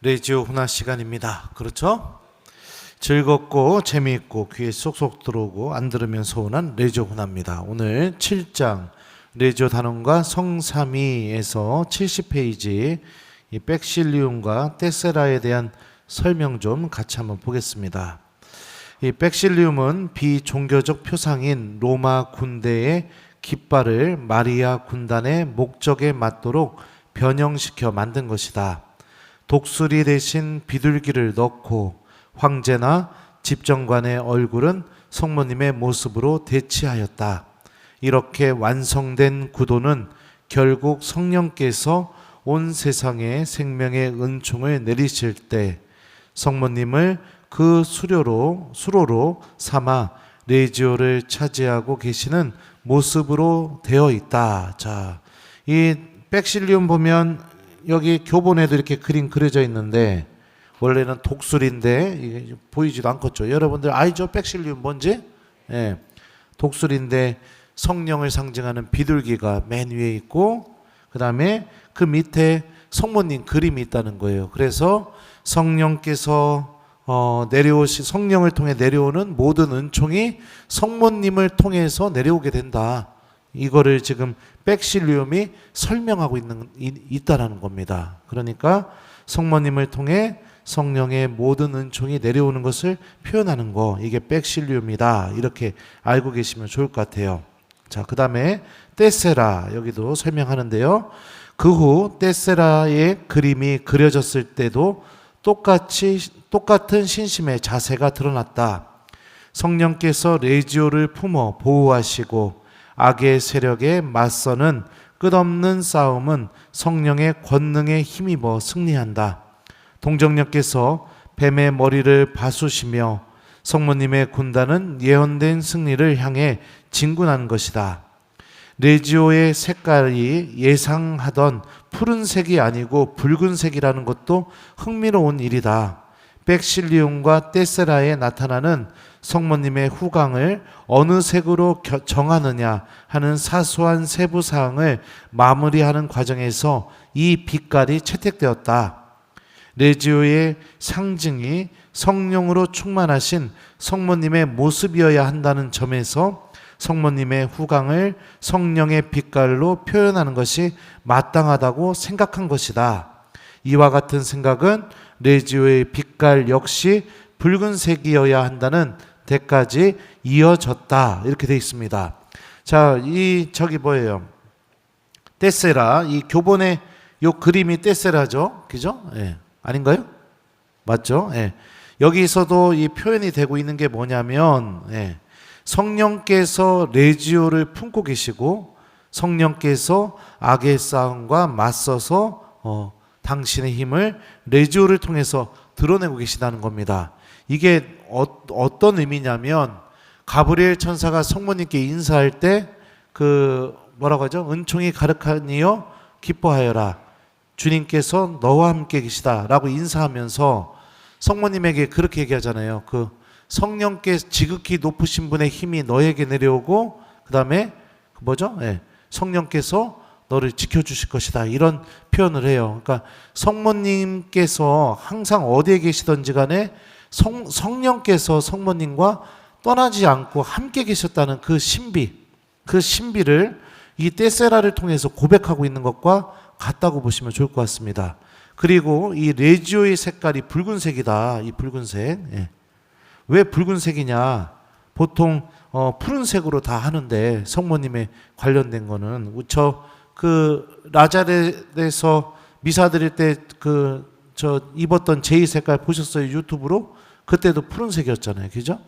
레지오 훈화 시간입니다. 그렇죠? 즐겁고 재미있고 귀에 쏙쏙 들어오고 안 들으면 서운한 레지오 훈화입니다. 오늘 7장 레지오 단원과 성삼위에서 70페이지 이 백실리움과 테세라에 대한 설명 좀 같이 한번 보겠습니다. 이 백실리움은 비종교적 표상인 로마 군대의 깃발을 마리아 군단의 목적에 맞도록 변형시켜 만든 것이다. 독수리 대신 비둘기를 넣고 황제나 집정관의 얼굴은 성모님의 모습으로 대치하였다. 이렇게 완성된 구도는 결국 성령께서 온 세상에 생명의 은총을 내리실 때 성모님을 그 수료로 수로로 삼아 레지오를 차지하고 계시는 모습으로 되어 있다. 자, 이 백실리움 보면 여기 교본에도 이렇게 그림 그려져 있는데 원래는 독수리인데 이게 보이지도 않겠죠. 여러분들 알죠? 백실리움 뭔지? 예. 독수리인데 성령을 상징하는 비둘기가 맨 위에 있고 그다음에 그 밑에 성모님 그림이 있다는 거예요. 그래서 성령께서 어, 내려오시 성령을 통해 내려오는 모든 은총이 성모님을 통해서 내려오게 된다. 이거를 지금 백실리움이 설명하고 있는 이- 있다라는 겁니다. 그러니까 성모님을 통해 성령의 모든 은총이 내려오는 것을 표현하는 거 이게 백실리움이다. 이렇게 알고 계시면 좋을 것 같아요. 자, 그 다음에 떼세라 여기도 설명하는데요. 그후 떼세라의 그림이 그려졌을 때도 똑같이 똑같은 신심의 자세가 드러났다. 성령께서 레지오를 품어 보호하시고 악의 세력에 맞서는 끝없는 싸움은 성령의 권능에 힘입어 승리한다. 동정녀께서 뱀의 머리를 바수시며 성모님의 군단은 예언된 승리를 향해 진군한 것이다. 레지오의 색깔이 예상하던 푸른색이 아니고 붉은색이라는 것도 흥미로운 일이다. 백실리움과 떼세라에 나타나는 성모님의 후광을 어느 색으로 겨- 정하느냐 하는 사소한 세부 사항을 마무리하는 과정에서 이 빛깔이 채택되었다. 레지오의 상징이 성령으로 충만하신 성모님의 모습이어야 한다는 점에서 성모님의 후광을 성령의 빛깔로 표현하는 것이 마땅하다고 생각한 것이다. 이와 같은 생각은 레지오의 빛깔 역시 붉은색이어야 한다는 데까지 이어졌다. 이렇게 되어 있습니다. 자, 이 저기 뭐예요? 떼세라 이 교본의 요 그림이 떼세라죠, 그죠? 예, 아닌가요? 맞죠? 예. 여기서도 이 표현이 되고 있는 게 뭐냐면 예. 성령께서 레지오를 품고 계시고 성령께서 악의 싸움과 맞서서 어, 당신의 힘을 레지오를 통해서 드러내고 계시다는 겁니다. 이게 어, 어떤 의미냐면 가브리엘 천사가 성모님께 인사할 때 그 뭐라고 하죠? 은총이 가득하니여 기뻐하여라. 주님께서 너와 함께 계시다라고 인사하면서 성모님에게 그렇게 얘기하잖아요. 그 성령께 지극히 높으신 분의 힘이 너에게 내려오고 그다음에 그 뭐죠? 예. 성령께서 너를 지켜 주실 것이다. 이런 표현을 해요. 그러니까 성모님께서 항상 어디에 계시던지 간에 성, 성령께서 성모님과 떠나지 않고 함께 계셨다는 그 신비, 그 신비를 이 떼세라를 통해서 고백하고 있는 것과 같다고 보시면 좋을 것 같습니다. 그리고 이 레지오의 색깔이 붉은색이다. 이 붉은색. 예. 왜 붉은색이냐? 보통 어, 푸른색으로 다 하는데 성모님에 관련된 거는 우처 그 라자렛에서 미사 드릴 때 그 저 입었던 제이 색깔 보셨어요 유튜브로 그때도 푸른색이었잖아요, 그죠?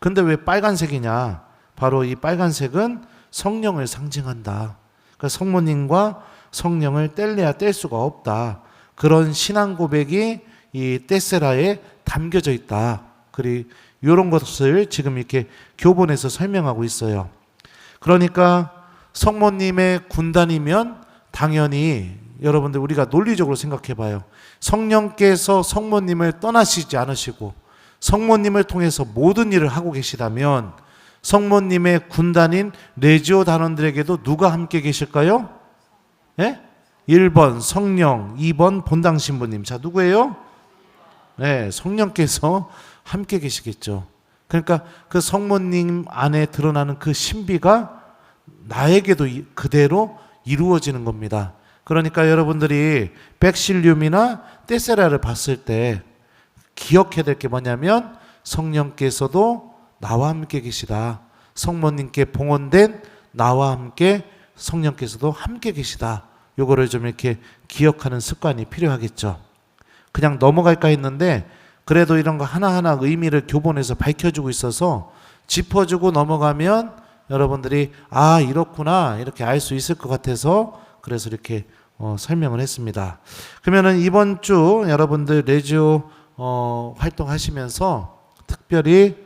근데 왜 빨간색이냐? 바로 이 빨간색은 성령을 상징한다. 그러니까 성모님과 성령을 뗄래야 뗄 수가 없다. 그런 신앙 고백이 이 떼세라에 담겨져 있다. 그리 이런 것을 지금 이렇게 교본에서 설명하고 있어요. 그러니까 성모님의 군단이면 당연히 여러분들 우리가 논리적으로 생각해 봐요. 성령께서 성모님을 떠나시지 않으시고 성모님을 통해서 모든 일을 하고 계시다면 성모님의 군단인 레지오 단원들에게도 누가 함께 계실까요? 예? 1번 성령, 2번 본당 신부님. 자, 누구예요? 네, 성령께서 함께 계시겠죠. 그러니까 그 성모님 안에 드러나는 그 신비가 나에게도 이- 그대로 이루어지는 겁니다. 그러니까 여러분들이 백실륨이나 떼세라를 봤을 때 기억해야 될 게 뭐냐면 성령께서도 나와 함께 계시다. 성모님께 봉헌된 나와 함께 성령께서도 함께 계시다. 요거를 좀 이렇게 기억하는 습관이 필요하겠죠. 그냥 넘어갈까 했는데 그래도 이런 거 하나하나 의미를 교본에서 밝혀주고 있어서 짚어주고 넘어가면 여러분들이 아 이렇구나 이렇게 알 수 있을 것 같아서 그래서 이렇게 어, 설명을 했습니다. 그러면은 이번 주 여러분들 레지오 어, 활동하시면서 특별히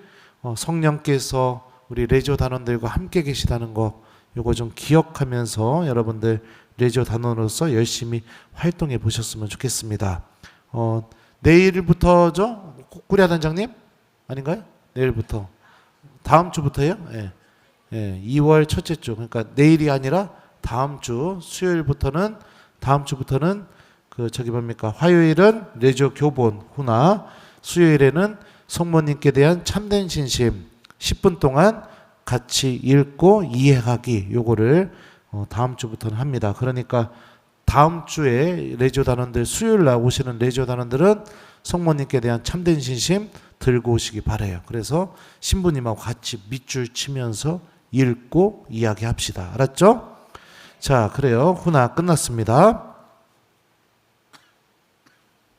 어, 성령께서 우리 레지오 단원들과 함께 계시다는 거 요거 좀 기억하면서 여러분들 레지오 단원으로서 열심히 활동해 보셨으면 좋겠습니다. 어, 내일부터죠? 꾸리아 단장님? 아닌가요? 내일부터. 다음 주부터요? 예. 예, 2월 첫째 주. 그러니까 내일이 아니라 다음 주 수요일부터는 다음 주부터는 그 저기 뭡니까? 화요일은 레지오 교본 후나 수요일에는 성모님께 대한 참된 신심 10분 동안 같이 읽고 이해하기 요거를 어, 다음 주부터는 합니다. 그러니까 다음 주에 레지오 단원들 수요일 날 오시는 레지오 단원들은 성모님께 대한 참된 신심 들고 오시기 바래요. 그래서 신부님하고 같이 밑줄 치면서 읽고 이야기합시다. 알았죠? 자, 그래요. 후나 끝났습니다.